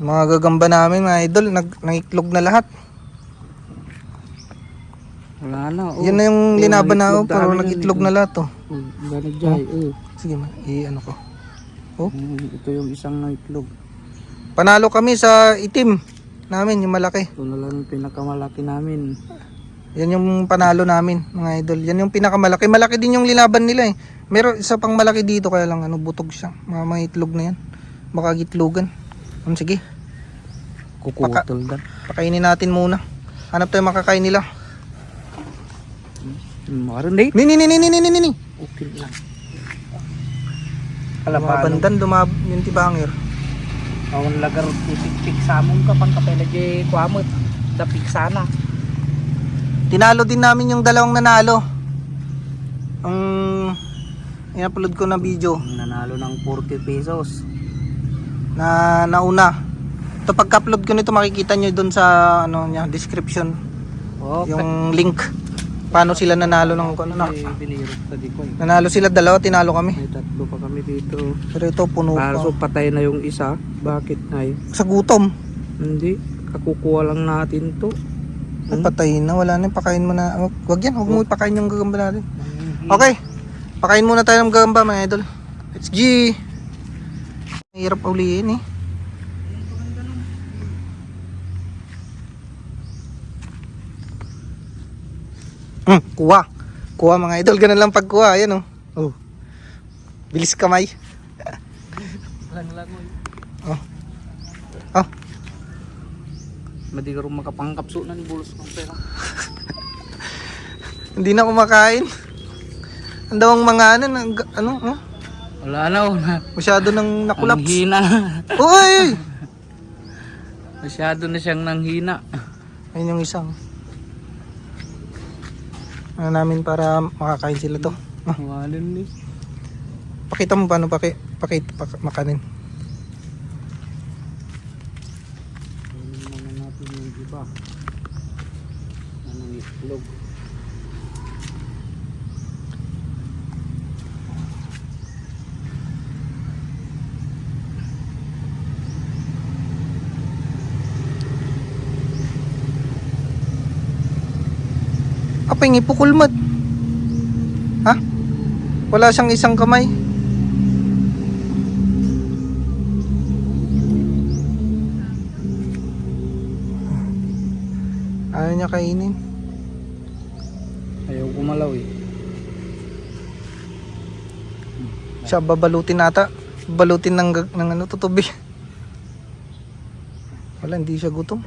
Mga gagamba namin, mga idol, nag nangiklog na lahat. Wala na. Oh. Yan na yung Oh, linaban na ako, pero nagitlog eh. na lahat. Oh, ganun dyan. Oh. Sige, ma, i-ano ko. Oh. Mm, ito yung isang itlog. Panalo kami sa itim namin, yung malaki. Ito na lang yung pinakamalaki namin. Yan yung panalo namin, mga idol. Yan yung pinakamalaki. Malaki din yung linaban nila eh. Meron isa pang malaki dito, kaya lang ano, butog siya. Mga mga itlog na yan. Baka Um, sige, Kukutol dan. pakainin natin muna. Hanap tayo makakain nila. Hmm, Marinig. Nini, nini, nini, nini, nini. Okay lang. Mga Kalapano. bandan, dumab yung tibangir. Awan lagar tipik-pik sa amon ka pang kapela di kuamot. Dapik sana. Tinalo din namin yung dalawang nanalo. Ang in-upload ko na video Nanalo ng 40 pesos. Na nauna. Ito pagka-upload ko nito makikita nyo doon sa ano niya description Oh, yung link paano sila nanalo ng ano na. eh. Nanalo sila dalawa, tinalo kami. May tatlo pa kami dito. Pero ito puno pa. patay na yung isa. Bakit ay? Sa gutom. Hindi. Kakukuha lang natin to. Ay, patay na, wala na, pakain mo na. Wag yan, wag mo ipakain yung gagamba natin. Okay, pakain muna tayo ng gagamba mga idol. Let's G! Mahirap ulihin eh. Hmm, kuha. Kuha mga idol, ganun lang pagkuha. Ayan oh. Oh. Bilis kamay. Lang lang. Oh. Oh. Madi ka rin makapangkapso na ni bulos ng pera. Hindi na kumakain. Ang dawang mga ano, ano, oh, Wala na. Wala. masyado nang Ang nakulaps. hina. Uy! Masyado na siyang nanghina. Ayun yung isang. Ano namin para makakain sila to. Ah, Walin ni. pakita mo paano paki, paki, pak, makanin. Kunin muna natin yung iba. Anong itlog. Yung ipukulmat? Ha? Wala siyang isang kamay. Ayaw niya kainin. Ayaw kumalaw eh. Siya babalutin nata. Balutin ng, ng ano, tutubi. Wala, hindi siya gutom.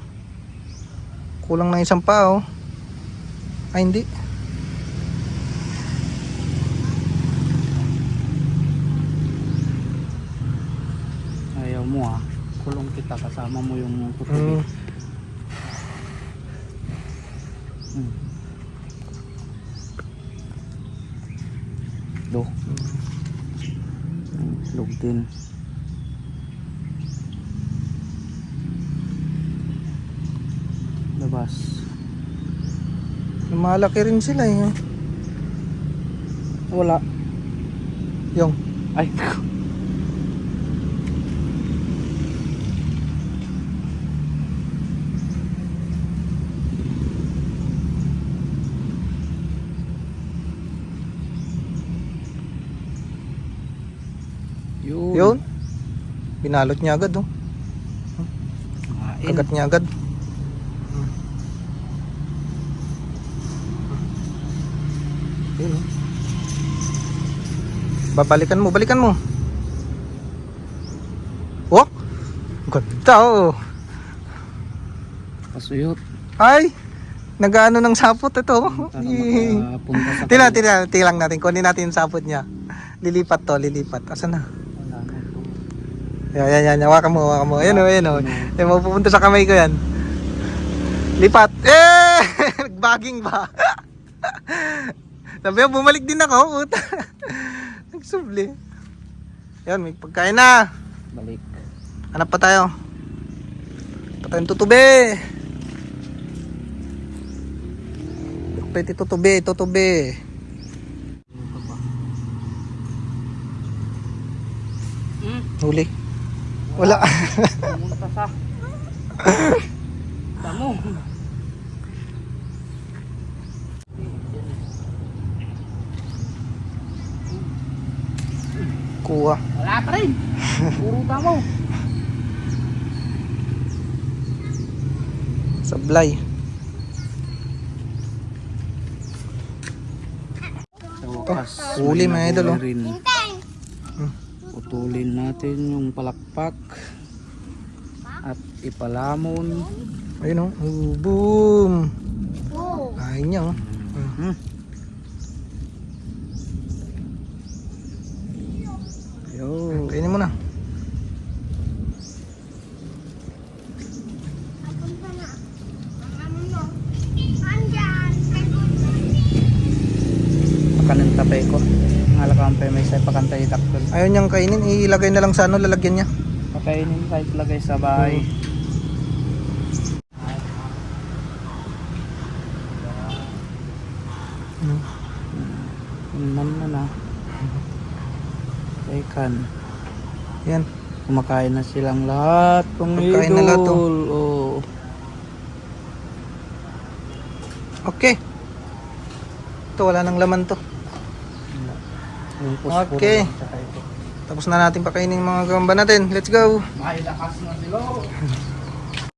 Kulang ng isang paa, oh. Ay, hindi. Ayaw mo ah. Kulong kita kasama mo yung Mm. tutubi. Hmm. Do. Hmm, Itlog din. Lumalaki rin sila, eh. Wala. Yung, Ay, Yun. yun. Binalot niya agad, oh. Kagat niya agad. Yun, oh. Babalikan mo, balikan mo. Oh! Ganda, oh. Pasuyot. Ay! Nagaano ng sapot ito. Para makapunta sa Tila, tila, tilang natin. Kunin natin yung sapot niya. Lilipat to, lilipat. Asan na? Yan, yan, yan. Hawakan mo, hawakan mo. Ayan o, ayan o. Yan, mapupunta sa kamay ko yan. Lipat. Eh! Nagbaging ba? Sabi ko, bumalik din ako. Puta. Nagsubli. Yan, may pagkain na. Balik. Hanap pa tayo. Pa tayong tutubi. Pwede tutubi. Ito pa. Huli. Wala. Pumunta sa... Damo. Kuha. Wala pa rin. Puro damo. Sablay. Bukas, huli, mga idol, oh. Putulin natin yung palakpak at ipalamon. Ayun oh. Boom. Kain niya oh. Hmm. Ngalakang pa may say pakantay takdol. Ayaw niyang kainin. Ilagay na lang sa ano. Lalagyan niya. Pakainin kahit lagay sa bahay. Ano? Iman na na. Tekan. Yan. Kumakain na silang lahat. Kumakain na lahat, oh. Oh. Okay. Ito wala nang laman to. Okay. Tapos na natin pakainin yung mga gamba natin. Let's go. May lakas na sila.